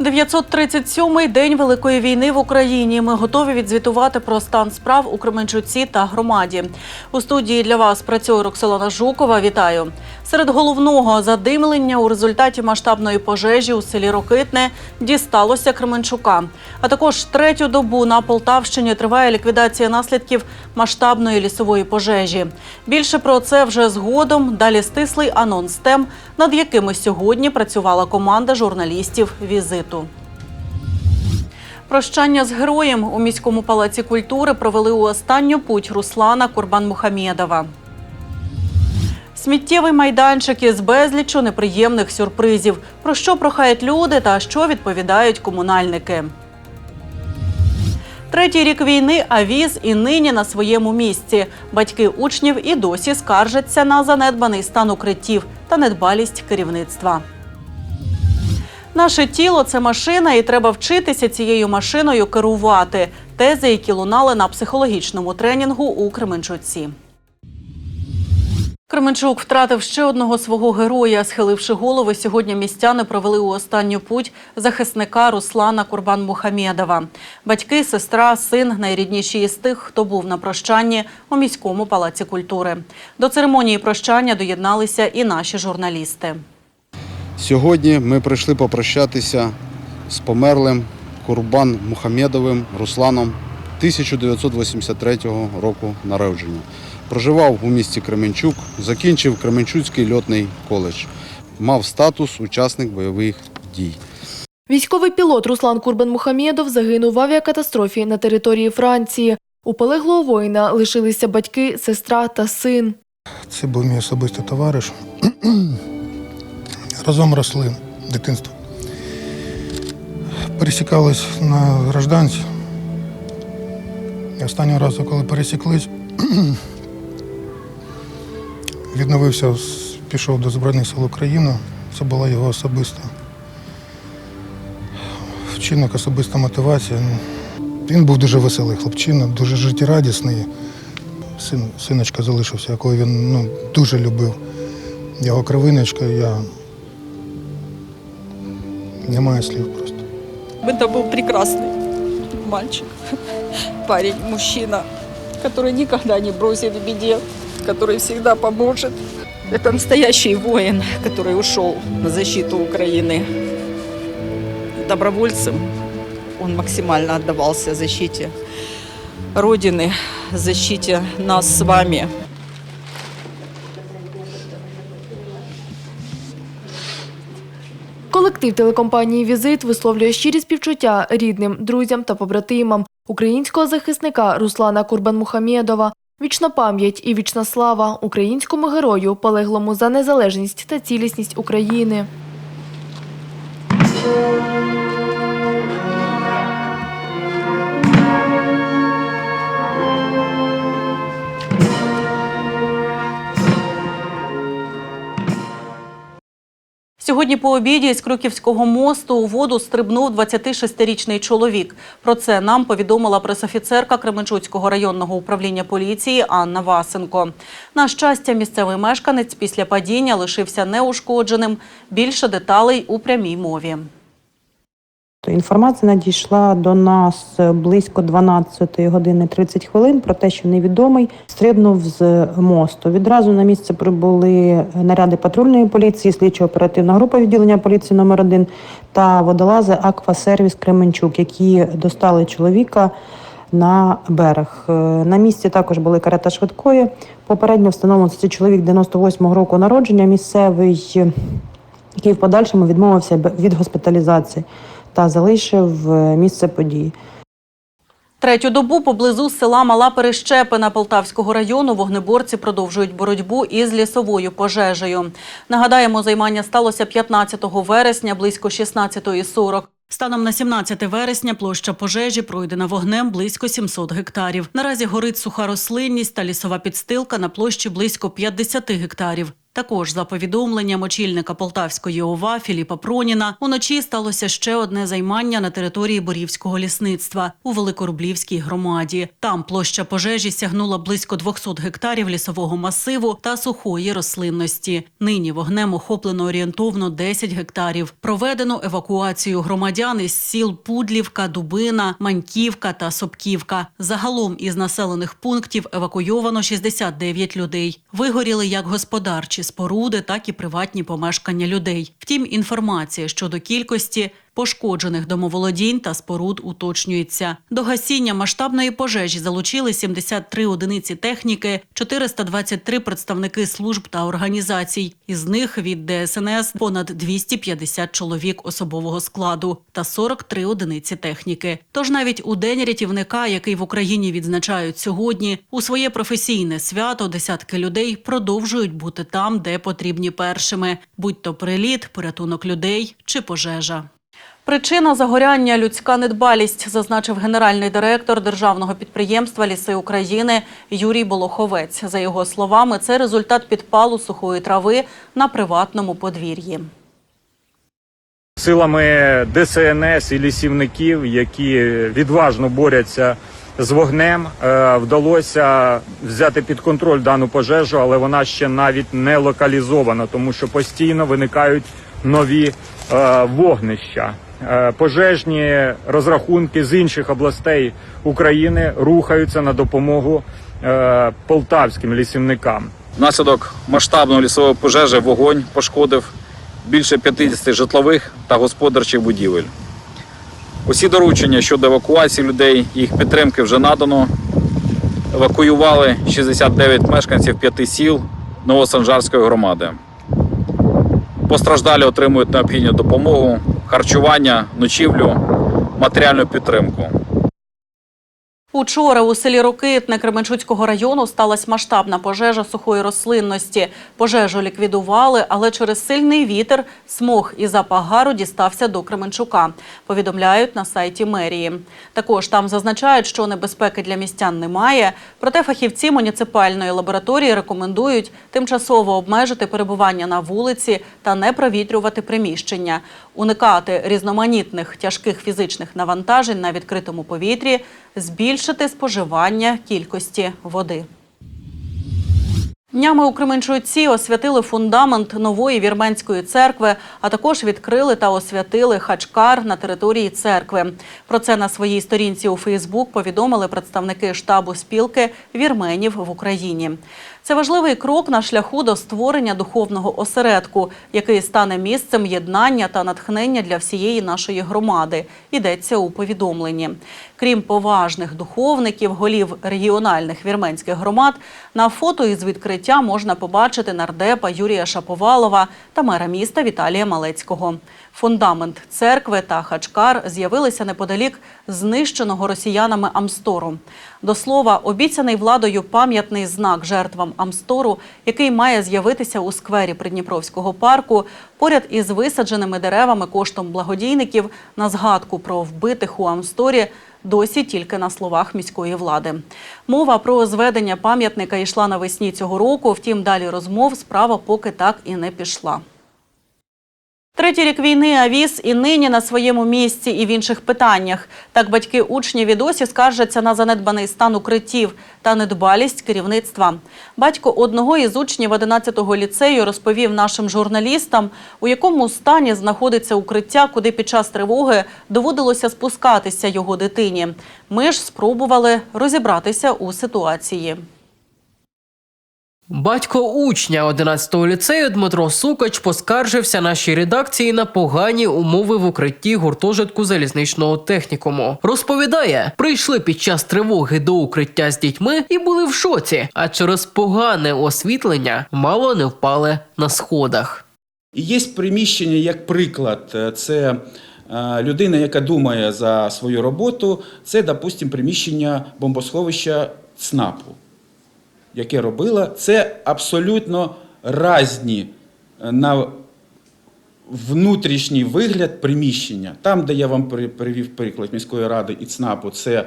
937-й день Великої війни в Україні. Ми готові відзвітувати про стан справ у Кременчуці та громаді. У студії для вас працює Роксолана Жукова. Вітаю. Серед головного задимлення у результаті масштабної пожежі у селі Рокитне дісталося Кременчука. А також третю добу на Полтавщині триває ліквідація наслідків масштабної лісової пожежі. Більше про це вже згодом. Далі стислий анонс тем, над якими сьогодні працювала команда журналістів візиту. Прощання з героєм у міському палаці культури провели у останню путь Руслана Курбан-Мухамєдова. Сміттєвий майданчик із безлічу неприємних сюрпризів. Про що прохають люди та що відповідають комунальники. Третій рік війни, а віз і нині на своєму місці. Батьки учнів і досі скаржаться на занедбаний стан укриттів та недбалість керівництва. Наше тіло це машина, і треба вчитися цією машиною керувати. Тези, які лунали на психологічному тренінгу у Кременчуці. Кременчук втратив ще одного свого героя. Схиливши голови, сьогодні містяни провели у останню путь захисника Руслана Курбан-Мухамєдова. Батьки, сестра, син найрідніші із тих, хто був на прощанні у міському палаці культури. До церемонії прощання доєдналися і наші журналісти. Сьогодні ми прийшли попрощатися з померлим Курбан Мухамєдовим Русланом 1983 року народження. Проживав у місті Кременчук, закінчив Кременчуцький льотний коледж. Мав статус учасник бойових дій. Військовий пілот Руслан Курбан-Мухамєдов загинув в авіакатастрофі на території Франції. У полеглого воїна лишилися батьки, сестра та син. Це був мій особистий товариш. Разом росли дитинство. Пересікались на гражданці. І останнього разу, коли пересіклись, відновився, з- пішов до Збройних сил України. Це була його особиста вчинок, особиста мотивація. Ну, Він був дуже веселий хлопчина, дуже життєрадісний. Син, синочка залишився, якого він ну, дуже любив. Його кровиночка, я немає слів просто. Это был прекрасный мальчик, парень, мужчина, который никогда не бросит в беде, который всегда поможет. Это настоящий воин, который ушел на защиту Украины. Добровольцем он максимально отдавался защите Родины, защите нас с вами. Колектив телекомпанії Візит висловлює щирі співчуття рідним, друзям та побратимам українського захисника Руслана Курбан-Мухамєдова. Вічна пам'ять і вічна слава українському герою, полеглому за незалежність та цілісність України. Сьогодні по обіді з Крюківського мосту у воду стрибнув 26-річний чоловік. Про це нам повідомила пресофіцерка Кременчуцького районного управління поліції Анна Васенко. На щастя, місцевий мешканець після падіння лишився неушкодженим. Більше деталей у прямій мові. Інформація надійшла до нас близько 12 години 30 хвилин про те, що невідомий стрибнув з мосту. Відразу на місце прибули наряди патрульної поліції, слідчо-оперативна група відділення поліції номер 1 та водолази Аквасервіс Кременчук, які достали чоловіка на берег. Е, На місці також були карета швидкої. Попередньо встановлено що чоловік 98-го року народження, місцевий, який в подальшому відмовився від госпіталізації та залишив е, місце події. Третю добу поблизу села Мала Перещепина Полтавського району вогнеборці продовжують боротьбу із лісовою пожежею. Нагадаємо, займання сталося 15 вересня близько 16.40. Станом на 17 вересня площа пожежі пройдена вогнем близько 700 гектарів. Наразі горить суха рослинність та лісова підстилка на площі близько 50 гектарів. Також за повідомленням очільника Полтавської ОВА Філіпа Проніна, уночі сталося ще одне займання на території Борівського лісництва у Великорублівській громаді. Там площа пожежі сягнула близько 200 гектарів лісового масиву та сухої рослинності. Нині вогнем охоплено орієнтовно 10 гектарів. Проведено евакуацію громадян із сіл Пудлівка, Дубина, Маньківка та Сопківка. Загалом із населених пунктів евакуйовано 69 людей. Вигоріли як господарчі споруди, так і приватні помешкання людей. Втім, інформація щодо кількості пошкоджених домоволодінь та споруд уточнюється. До гасіння масштабної пожежі залучили 73 одиниці техніки, 423 представники служб та організацій. Із них від ДСНС понад 250 чоловік особового складу та 43 одиниці техніки. Тож навіть у день рятівника, який в Україні відзначають сьогодні, у своє професійне свято десятки людей продовжують бути там, де потрібні першими, будь то приліт, порятунок людей чи пожежа. Причина загоряння людська недбалість, зазначив генеральний директор державного підприємства Ліси України Юрій Болоховець. За його словами, це результат підпалу сухої трави на приватному подвір'ї. Силами ДСНС і лісівників, які відважно борються з вогнем, е, вдалося взяти під контроль дану пожежу, але вона ще навіть не локалізована, тому що постійно виникають нові е, вогнища. Е, Пожежні розрахунки з інших областей України рухаються на допомогу е, полтавським лісівникам. Внаслідок масштабної лісової пожежі вогонь пошкодив більше 50 житлових та господарчих будівель. Усі доручення щодо евакуації людей їх підтримки вже надано. Евакуювали 69 мешканців п'яти сіл Новосанжарської громади. Постраждалі отримують необхідну допомогу, харчування, ночівлю, матеріальну підтримку. Учора у селі Рокитне Кременчуцького району сталася масштабна пожежа сухої рослинності. Пожежу ліквідували, але через сильний вітер смог і запах гару дістався до Кременчука. Повідомляють на сайті мерії. Також там зазначають, що небезпеки для містян немає. Проте фахівці муніципальної лабораторії рекомендують тимчасово обмежити перебування на вулиці та не провітрювати приміщення, уникати різноманітних тяжких фізичних навантажень на відкритому повітрі, збільшити споживання кількості води. Днями у Кременчуці освятили фундамент нової вірменської церкви, а також відкрили та освятили хачкар на території церкви. Про це на своїй сторінці у Фейсбук повідомили представники штабу спілки вірменів в Україні. Це важливий крок на шляху до створення духовного осередку, який стане місцем єднання та натхнення для всієї нашої громади. Йдеться у повідомленні. Крім поважних духовників, голів регіональних вірменських громад, на фото із відкриття можна побачити нардепа Юрія Шаповалова та мера міста Віталія Малецького. Фундамент церкви та хачкар з'явилися неподалік знищеного росіянами Амстору. До слова, обіцяний владою пам'ятний знак жертвам Амстору, який має з'явитися у сквері Придніпровського парку, поряд із висадженими деревами коштом благодійників на згадку про вбитих у Амсторі, досі тільки на словах міської влади. Мова про зведення пам'ятника йшла навесні цього року, втім далі розмов справа поки так і не пішла. Третій рік війни Авіс і нині на своєму місці і в інших питаннях. Так батьки учнів і досі скаржаться на занедбаний стан укриттів та недбалість керівництва. Батько одного із учнів 11-го ліцею розповів нашим журналістам, у якому стані знаходиться укриття, куди під час тривоги доводилося спускатися його дитині. Ми ж спробували розібратися у ситуації. Батько учня 11-го ліцею Дмитро Сукач поскаржився нашій редакції на погані умови в укритті гуртожитку залізничного технікуму. Розповідає, прийшли під час тривоги до укриття з дітьми і були в шоці, а через погане освітлення мало не впали на сходах. Є приміщення, як приклад, це е, людина, яка думає за свою роботу, це, допустимо, приміщення бомбосховища ЦНАПу, яке робила. Це абсолютно різні е, на внутрішній вигляд приміщення. Там, де я вам привів приклад міської ради і ЦНАПу, це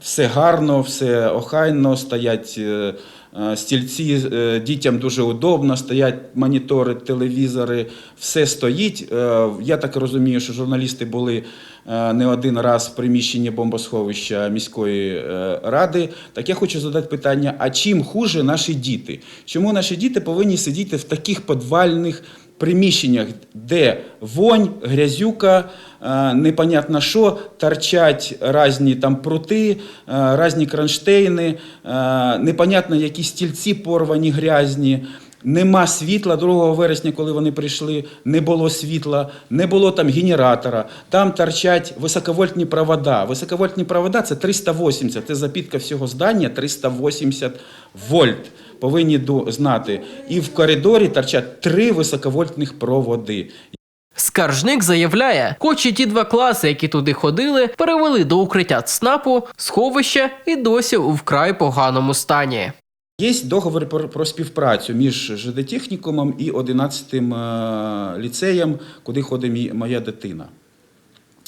все гарно, все охайно, стоять е, стільці, е, дітям дуже удобно, стоять монітори, телевізори, все стоїть. Е, Я так розумію, що журналісти були е, не один раз в приміщенні бомбосховища міської е, ради. Так я хочу задати питання: а чим хуже наші діти? Чому наші діти повинні сидіти в таких підвальних приміщеннях, де вонь, грязюка, е, непонятно що, торчать різні там прути, е, різні кронштейни, е, непонятно які стільці порвані, грязні. Нема світла 2 вересня, коли вони прийшли, не було світла, не було там генератора. Там торчать високовольтні провода. Високовольтні провода це 380, це запітка всього здання 380 вольт. Повинні знати. І в коридорі торчать три високовольтних проводи. Скаржник заявляє, хоч і ті два класи, які туди ходили, перевели до укриття ЦНАПу, сховища і досі у вкрай поганому стані. Є договір про, про співпрацю між ЖД-технікумом і 11-м е, ліцеєм, куди ходить моя дитина.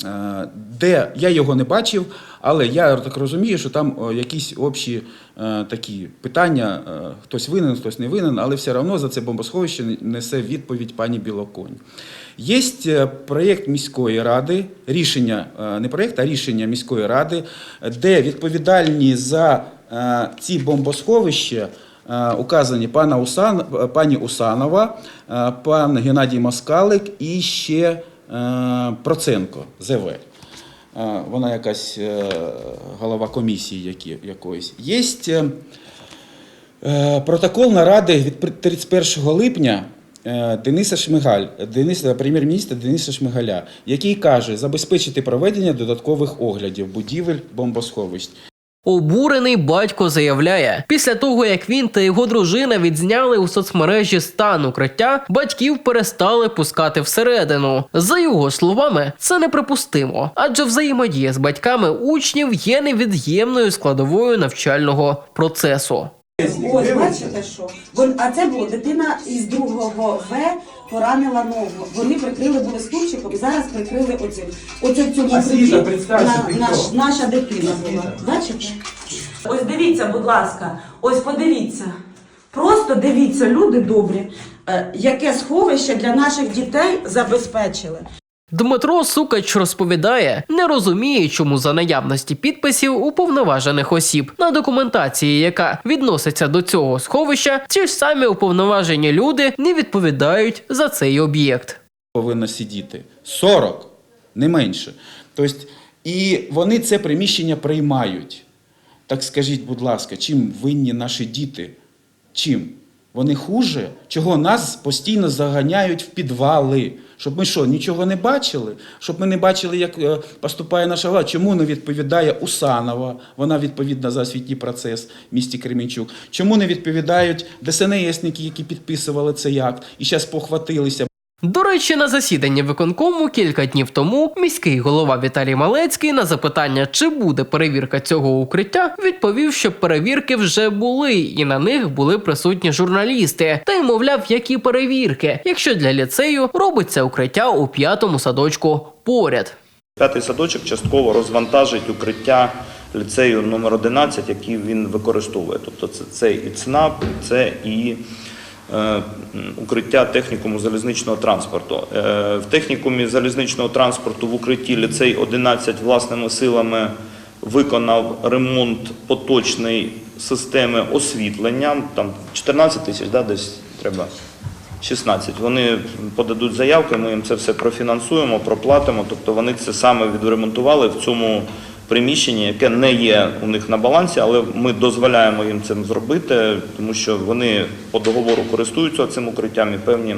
Е, Де я його не бачив, але я так розумію, що там якісь общі е, такі питання: е, хтось винен, хтось не винен, але все одно за це бомбосховище несе відповідь пані Білоконь. Є е, проєкт міської ради, рішення, е, не проєкт, а рішення міської ради, де відповідальні за е, ці бомбосховища е, указані пана Усан, е, пані Усанова, е, пан Геннадій Москалик і ще е, Проценко ЗВ. Е, Вона якась е, голова комісії якоїсь. Є е, протокол наради від 31 липня е, Дениса Шмигаль, Дениса, прем'єр-міністра Дениса Шмигаля, який каже забезпечити проведення додаткових оглядів будівель бомбосховищ. Обурений батько заявляє, після того як він та його дружина відзняли у соцмережі стан укриття, батьків перестали пускати всередину. За його словами, це неприпустимо, адже взаємодія з батьками учнів є невід'ємною складовою навчального процесу. Ось бачите, що а це було дитина із другого В поранила ногу. Вони прикрили були стульчиком і зараз прикрили оцим. Оце в цьому укритті на, наш, наша дитина була. Бачите? Ось дивіться, будь ласка, ось подивіться. Просто дивіться, люди добрі, е, яке сховище для наших дітей забезпечили. Дмитро Сукач розповідає, не розуміє, чому за наявності підписів уповноважених осіб на документації, яка відноситься до цього сховища, ті ж самі уповноважені люди не відповідають за цей об'єкт. повинно сидіти 40, не менше. Тобто, і вони це приміщення приймають. Так скажіть, будь ласка, чим винні наші діти? Чим? Вони хуже? Чого нас постійно заганяють в підвали? Щоб ми що, нічого не бачили? Щоб ми не бачили, як е, поступає наша влада? Чому не відповідає Усанова? Вона відповідна за освітній процес в місті Кременчук. Чому не відповідають ДСНСники, які підписували цей акт і зараз похватилися? До речі, на засіданні виконкому кілька днів тому міський голова Віталій Малецький на запитання, чи буде перевірка цього укриття, відповів, що перевірки вже були, і на них були присутні журналісти. Та й мовляв, які перевірки, якщо для ліцею робиться укриття у п'ятому садочку поряд. П'ятий садочок частково розвантажить укриття ліцею номер 11, який він використовує. Тобто це, це і ЦНАП, це і укриття технікуму залізничного транспорту. Е, в технікумі залізничного транспорту в укритті ліцей 11 власними силами виконав ремонт поточної системи освітлення. Там 14 тисяч, да, десь треба. 16. Вони подадуть заявки, ми їм це все профінансуємо, проплатимо. Тобто вони це саме відремонтували в цьому приміщенні, яке не є у них на балансі, але ми дозволяємо їм цим зробити, тому що вони по договору користуються цим укриттям і певні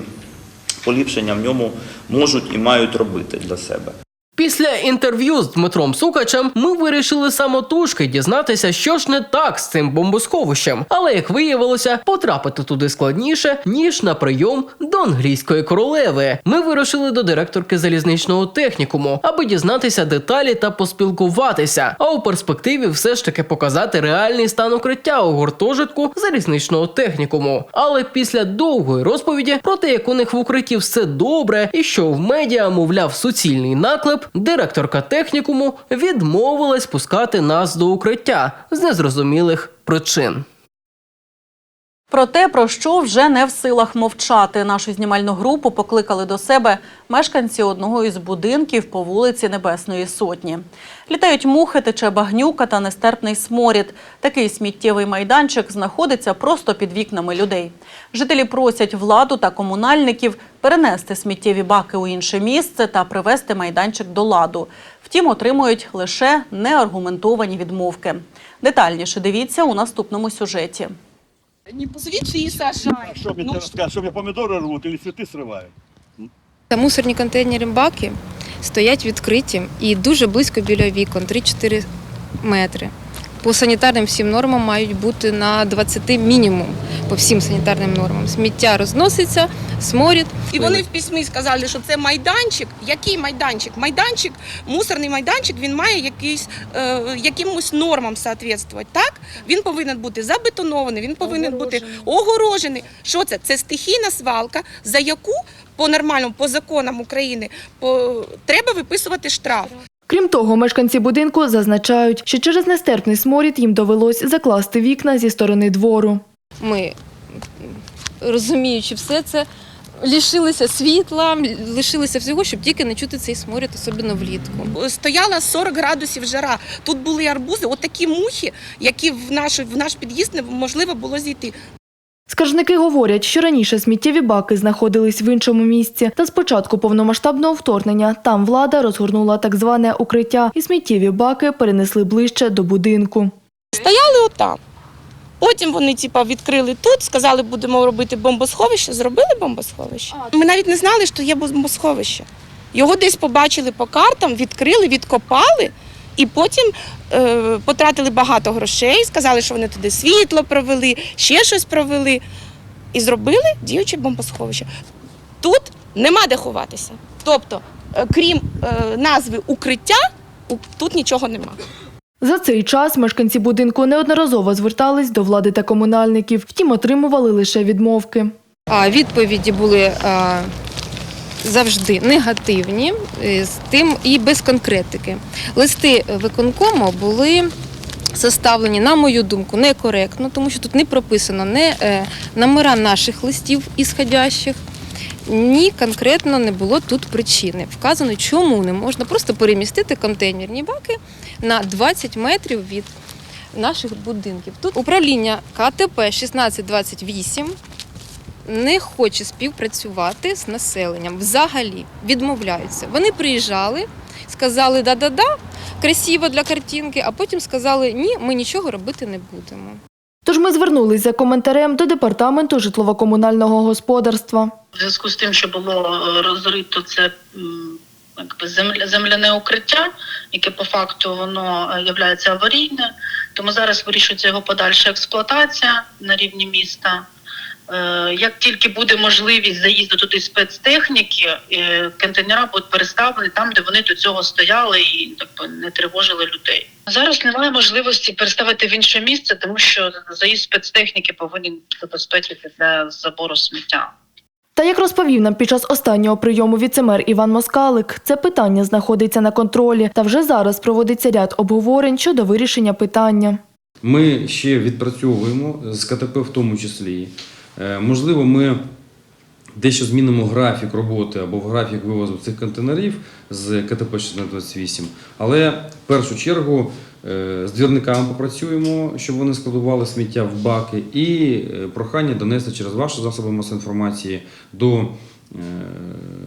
поліпшення в ньому можуть і мають робити для себе. Після інтерв'ю з Дмитром Сукачем ми вирішили самотужки дізнатися, що ж не так з цим бомбосховищем. Але як виявилося, потрапити туди складніше ніж на прийом до англійської королеви. Ми вирушили до директорки залізничного технікуму, аби дізнатися деталі та поспілкуватися. А у перспективі все ж таки показати реальний стан укриття у гуртожитку залізничного технікуму. Але після довгої розповіді про те, як у них в укритті все добре, і що в медіа, мовляв, суцільний наклеп, директорка технікуму відмовилась пускати нас до укриття з незрозумілих причин. Про те, про що вже не в силах мовчати. Нашу знімальну групу покликали до себе мешканці одного із будинків по вулиці Небесної Сотні. Літають мухи, тече багнюка та нестерпний сморід. Такий сміттєвий майданчик знаходиться просто під вікнами людей. Жителі просять владу та комунальників перенести сміттєві баки у інше місце та привести майданчик до ладу. Втім, отримують лише неаргументовані відмовки. Детальніше дивіться у наступному сюжеті. Не позовите и сажай. А что мне Ну, треба сказати, щоб я помідори рвуть або цвіти сриваю? Та мусорні контейнери баки стоять відкриті і дуже близько біля вікон 3-4 метри. По санітарним всім нормам мають бути на 20 мінімум по всім санітарним нормам. Сміття розноситься, сморід. І вони в письмі сказали, що це майданчик. Який майданчик? Майданчик, мусорний майданчик, він має якийсь, е, якимось нормам соответствувати. Так? Він повинен бути забетонований, він повинен бути огорожений. Що це? Це стихійна свалка, за яку по нормальному, по законам України, по, треба виписувати штраф. Крім того, мешканці будинку зазначають, що через нестерпний сморід їм довелось закласти вікна зі сторони двору. Ми, розуміючи все це, лишилися світла, лишилися всього, щоб тільки не чути цей сморід, особливо влітку. Стояла 40 градусів жара. Тут були арбузи, от такі мухи, які в наш, в наш під'їзд неможливо було зійти. Скаржники говорять, що раніше сміттєві баки знаходились в іншому місці, та з початку повномасштабного вторгнення там влада розгорнула так зване укриття, і сміттєві баки перенесли ближче до будинку. Стояли отам. Потім вони типа, відкрили тут, сказали, будемо робити бомбосховище. Зробили бомбосховище. Ми навіть не знали, що є бомбосховище. Його десь побачили по картам, відкрили, відкопали, і потім е, потратили багато грошей, сказали, що вони туди світло провели, ще щось провели. І зробили діюче бомбосховище. Тут нема де ховатися. Тобто, е, крім е, назви укриття, у- тут нічого нема. За цей час мешканці будинку неодноразово звертались до влади та комунальників, втім отримували лише відмовки. А відповіді були а, завжди негативні, е, з тим і без конкретики. Листи виконкому були составлені, на мою думку, некоректно, тому що тут не прописано не е, номера наших листів ісходящих. Ні, конкретно не було тут причини. Вказано, чому не можна просто перемістити контейнерні баки на 20 метрів від наших будинків. Тут управління КТП 1628 не хоче співпрацювати з населенням. Взагалі відмовляються. Вони приїжджали, сказали да-да-да, красиво для картинки, а потім сказали ні, ми нічого робити не будемо. Тож ми звернулись за коментарем до департаменту житлово-комунального господарства. В зв'язку з тим, що було е, розрито це якби земляне укриття, яке по факту воно е, являється аварійне, тому зараз вирішується його подальша експлуатація на рівні міста. Е, Як тільки буде можливість заїзду туди спецтехніки, е, контейнера будуть переставлені там, де вони до цього стояли і так не тривожили людей. Зараз немає можливості переставити в інше місце, тому що заїзд спецтехніки повинен забезпечити для забору сміття. Та як розповів нам під час останнього прийому віцемер Іван Москалик, це питання знаходиться на контролі, та вже зараз проводиться ряд обговорень щодо вирішення питання. Ми ще відпрацьовуємо з КТП в тому числі. Е, Можливо, ми дещо змінимо графік роботи або графік вивозу цих контейнерів з КТП 1628, але в першу чергу е, з двірниками попрацюємо, щоб вони складували сміття в баки, і е, прохання донести через ваші засоби масової інформації до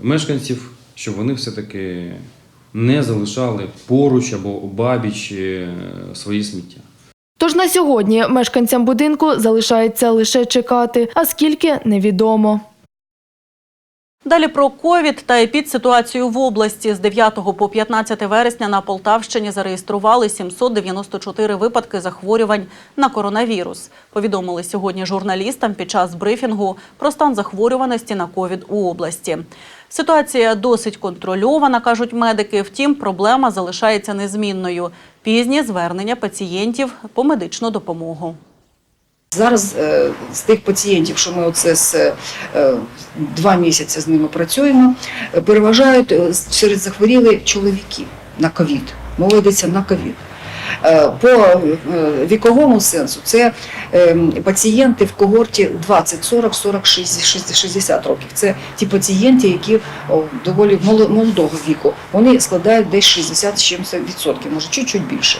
мешканців, щоб вони все-таки не залишали поруч або обабіч свої сміття. Тож на сьогодні мешканцям будинку залишається лише чекати, а скільки невідомо. Далі про ковід та епідситуацію в області. З 9 по 15 вересня на Полтавщині зареєстрували 794 випадки захворювань на коронавірус. Повідомили сьогодні журналістам під час брифінгу про стан захворюваності на ковід у області. Ситуація досить контрольована, кажуть медики. Втім, проблема залишається незмінною. Пізні звернення пацієнтів по медичну допомогу. Зараз е, з тих пацієнтів, що ми оце з е, два місяці з ними працюємо, е, переважають серед захворілих чоловіки на ковід. Йдеться на ковід. Е, По е, віковому сенсу це е, пацієнти в когорті 20, 40, 40, 60, 60 років. Це ті пацієнти, які доволі моло- молодого віку. Вони складають десь 60 з чимось відсотків, може чуть-чуть більше.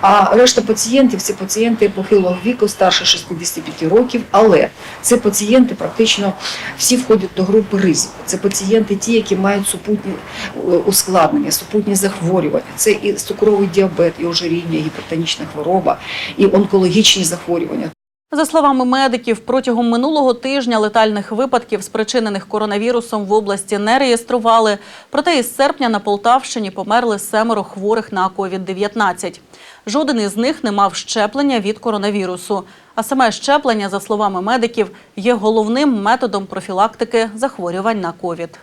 А решта пацієнтів це пацієнти похилого віку, старше 65 років, але це пацієнти практично всі входять до групи ризику. Це пацієнти, ті, які мають супутні е, ускладнення, супутні захворювання. Це і цукровий діабет, і ожиріння, і гіпертонічна хвороба, і онкологічні захворювання. За словами медиків, протягом минулого тижня летальних випадків, спричинених коронавірусом, в області не реєстрували. Проте із серпня на Полтавщині померли семеро хворих на COVID-19. Жоден із них не мав щеплення від коронавірусу. А саме щеплення, за словами медиків, є головним методом профілактики захворювань на ковід.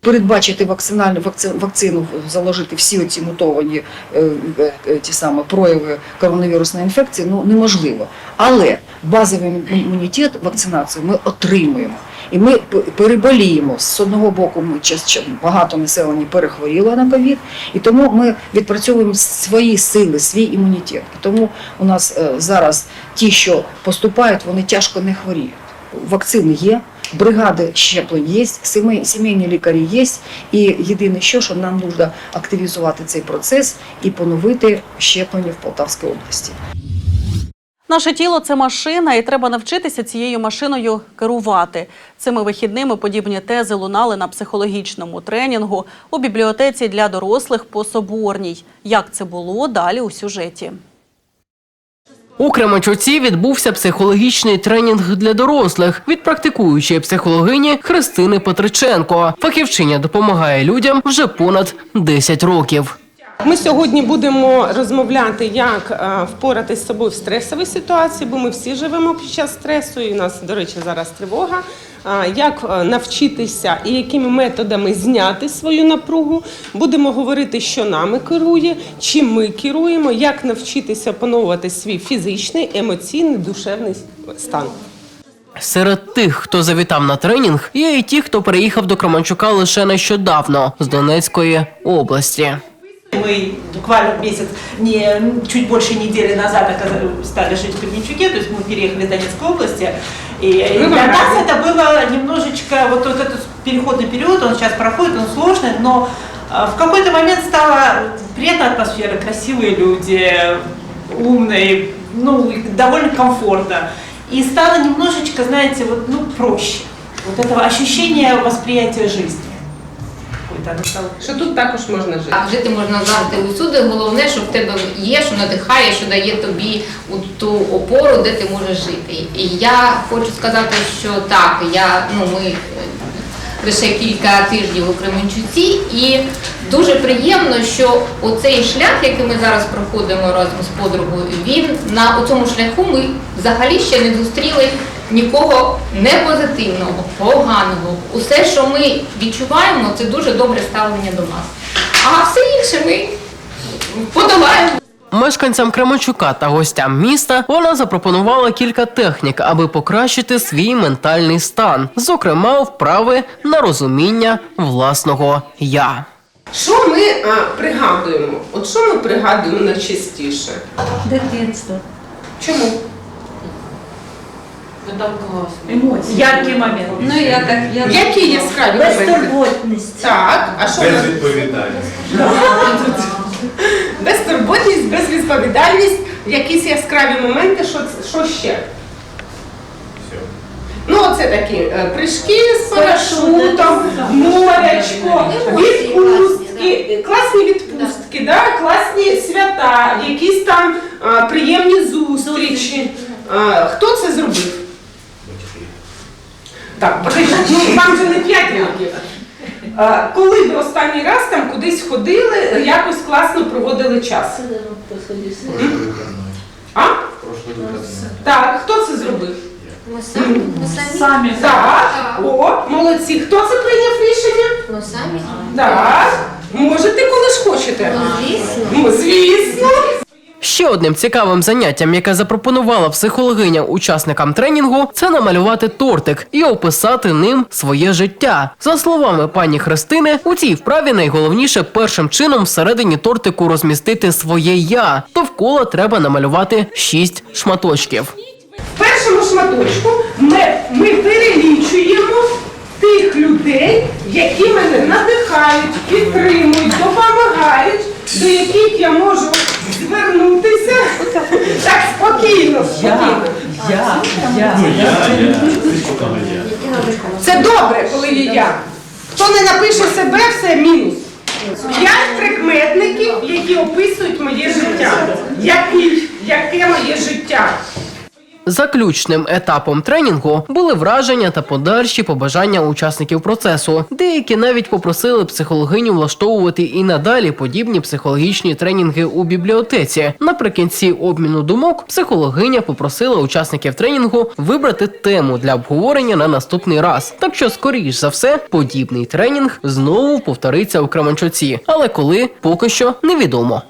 Передбачити вакцинальну вакци- вакцину, заложити всі ці мутовані е, е, ті самі прояви коронавірусної інфекції ну неможливо. Але базовий імунітет вакцинацію ми отримуємо. І ми переболіємо. З одного боку, ми багато населення перехворіло на ковід, і тому ми відпрацьовуємо свої сили, свій імунітет. Тому у нас е, зараз ті, що поступають, вони тяжко не хворіють. Вакцини є, бригади щеплень є, сімейні лікарі є. І єдине, що, що нам потрібно активізувати цей процес і поновити щеплення в Полтавській області. Наше тіло це машина, і треба навчитися цією машиною керувати. Цими вихідними подібні тези лунали на психологічному тренінгу у бібліотеці для дорослих по Соборній. Як це було далі у сюжеті? У Кременчуці відбувся психологічний тренінг для дорослих від практикуючої психологині Христини Петриченко. Фахівчиня допомагає людям вже понад 10 років. Ми сьогодні будемо розмовляти, як е, впоратись з собою в стресовій ситуації, бо ми всі живемо під час стресу, і у нас, до речі, зараз тривога. Е, Як е, навчитися і якими методами зняти свою напругу. Будемо говорити, що нами керує, чим ми керуємо, як навчитися опановувати свій фізичний, емоційний, душевний стан. Серед тих, хто завітав на тренінг, є і ті, хто переїхав до Кременчука лише нещодавно з Донецької області. Мы буквально месяц, не, чуть больше недели назад стали жить в Кременчуге, то есть мы переехали из Донецкой области. И Ну, для нас это было немножечко, вот, вот этот переходный период, он сейчас проходит, он сложный, но э, в какой-то момент стала приятная атмосфера, красивые люди, умные, ну, довольно комфортно. И стало немножечко, знаете, вот, ну, проще. Вот этого ощущения восприятия жизни. Що тут також можна жити. А жити можна завжди усюди. Головне, що в тебе є, що надихає, що дає тобі ту опору, де ти можеш жити. І я хочу сказати, що так, я ну ми е, лише кілька тижнів у Кременчуці, і дуже приємно, що оцей шлях, який ми зараз проходимо разом з подругою, він на цьому шляху ми взагалі ще не зустріли нікого не позитивного, поганого. Усе, що ми відчуваємо, це дуже добре ставлення до нас. А все інше ми подолаємо. Мешканцям Кременчука та гостям міста вона запропонувала кілька технік, аби покращити свій ментальний стан, зокрема вправи на розуміння власного я. Що ми а, пригадуємо? От що ми пригадуємо найчастіше? Дитинство. Чому? Емоції. Яркий момент. Ну, я так, я Які яскраві моменти? Безтурботність. Так, а що ми- Безтурботність, безвідповідальність, якісь яскраві моменти, що, це- що ще? Ну, оце такі е, прыжки з парашутом, морячко, відпустки, класні відпустки, да? класні свята, якісь там а, приємні зустрічі. А, хто це зробив? Так, ну вам же не 5 років. Коли ви останній раз там кудись ходили, якось класно проводили час? А? Так, хто це зробив? Ми самі. Ми самі. Самі. Так, о, молодці. Хто це прийняв рішення? Ми самі. Так. Можете, коли ж хочете. Ну, звісно. Ну, звісно. Ще одним цікавим заняттям, яке запропонувала психологиня учасникам тренінгу, це намалювати тортик і описати ним своє життя. За словами пані Христини, у цій вправі найголовніше першим чином всередині тортику розмістити своє я. Довкола треба намалювати шість шматочків. В першому шматочку ми, ми перелічуємо тих людей, які мене надихають, підтримують, допомагають, до яких я можу звернутися. Так спокійно, спокійно. Це добре, коли є я. Хто не напише себе, все мінус. П'ять прикметників, які описують моє життя. Який, яке моє життя? Заключним етапом тренінгу були враження та подальші побажання учасників процесу. Деякі навіть попросили психологиню влаштовувати і надалі подібні психологічні тренінги у бібліотеці. Наприкінці обміну думок психологиня попросила учасників тренінгу вибрати тему для обговорення на наступний раз. Так що, скоріш за все, подібний тренінг знову повториться у Кременчуці. Але коли поки що невідомо.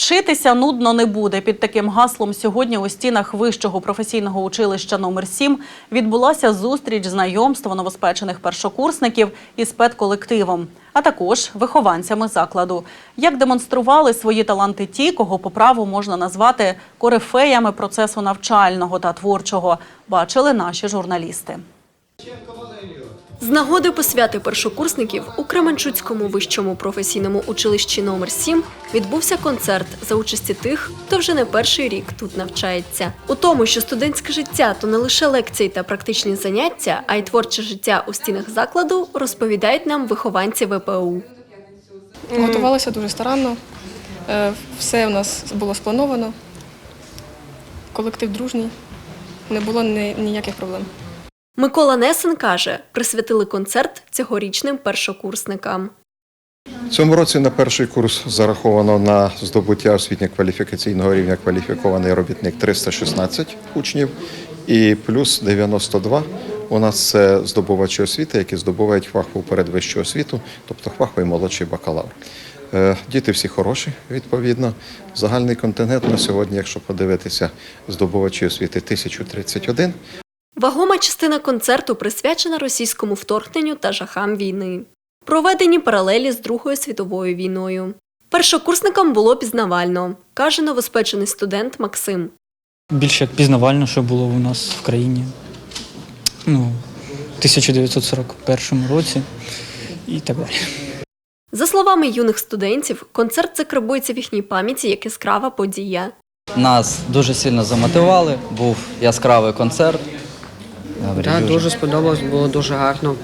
Вчитися нудно не буде. Під таким гаслом сьогодні у стінах вищого професійного училища номер 7 відбулася зустріч знайомства новоспечених першокурсників із педколективом, а також вихованцями закладу. Як демонстрували свої таланти ті, кого по праву можна назвати корифеями процесу навчального та творчого, бачили наші журналісти. З нагоди посвяти першокурсників у Кременчуцькому вищому професійному училищі номер 7 відбувся концерт за участі тих, хто вже не перший рік тут навчається. У тому, що студентське життя то не лише лекції та практичні заняття, а й творче життя у стінах закладу, розповідають нам вихованці ВПУ. Готувалися дуже старанно. Е, Все у нас було сплановано. Колектив дружній. Не було ніяких проблем. Микола Несен каже, присвятили концерт цьогорічним першокурсникам. Цьому році на перший курс зараховано на здобуття освітньо-кваліфікаційного рівня кваліфікований робітник 316 учнів і плюс 92 у нас це здобувачі освіти, які здобувають фахову передвищу освіту, тобто фаховий молодший бакалавр. Е, Діти всі хороші, відповідно. Загальний контингент на сьогодні, якщо подивитися, здобувачі освіти 1031. Вагома частина концерту присвячена російському вторгненню та жахам війни. Проведені паралелі з Другою світовою війною. Першокурсникам було пізнавально, каже новоспечений студент Максим. більш як пізнавально, що було у нас в країні. Ну, в 1941 році і так далі. За словами юних студентів, концерт закарбується в їхній пам'яті як яскрава подія. Нас дуже сильно замотивували, був яскравий концерт. Так, дуже сподобалось, було дуже гарно.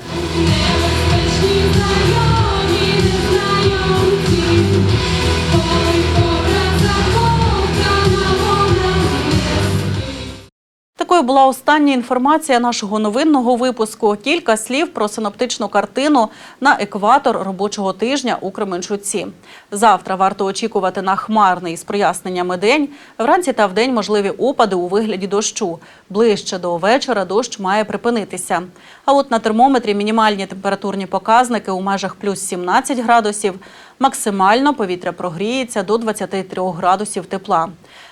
Такою була остання інформація нашого новинного випуску. Кілька слів про синоптичну картину на екватор робочого тижня у Кременчуці. Завтра варто очікувати на хмарний з проясненнями день. Вранці та вдень можливі опади у вигляді дощу. Ближче до вечора дощ має припинитися. А от на термометрі мінімальні температурні показники у межах плюс 17 градусів. Максимально повітря прогріється до 23 градусів тепла.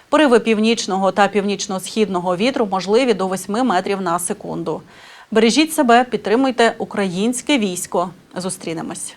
Пориви північного та північно-східного вітру можливі до 8 метрів на секунду. Бережіть себе, підтримуйте українське військо. Зустрінемось.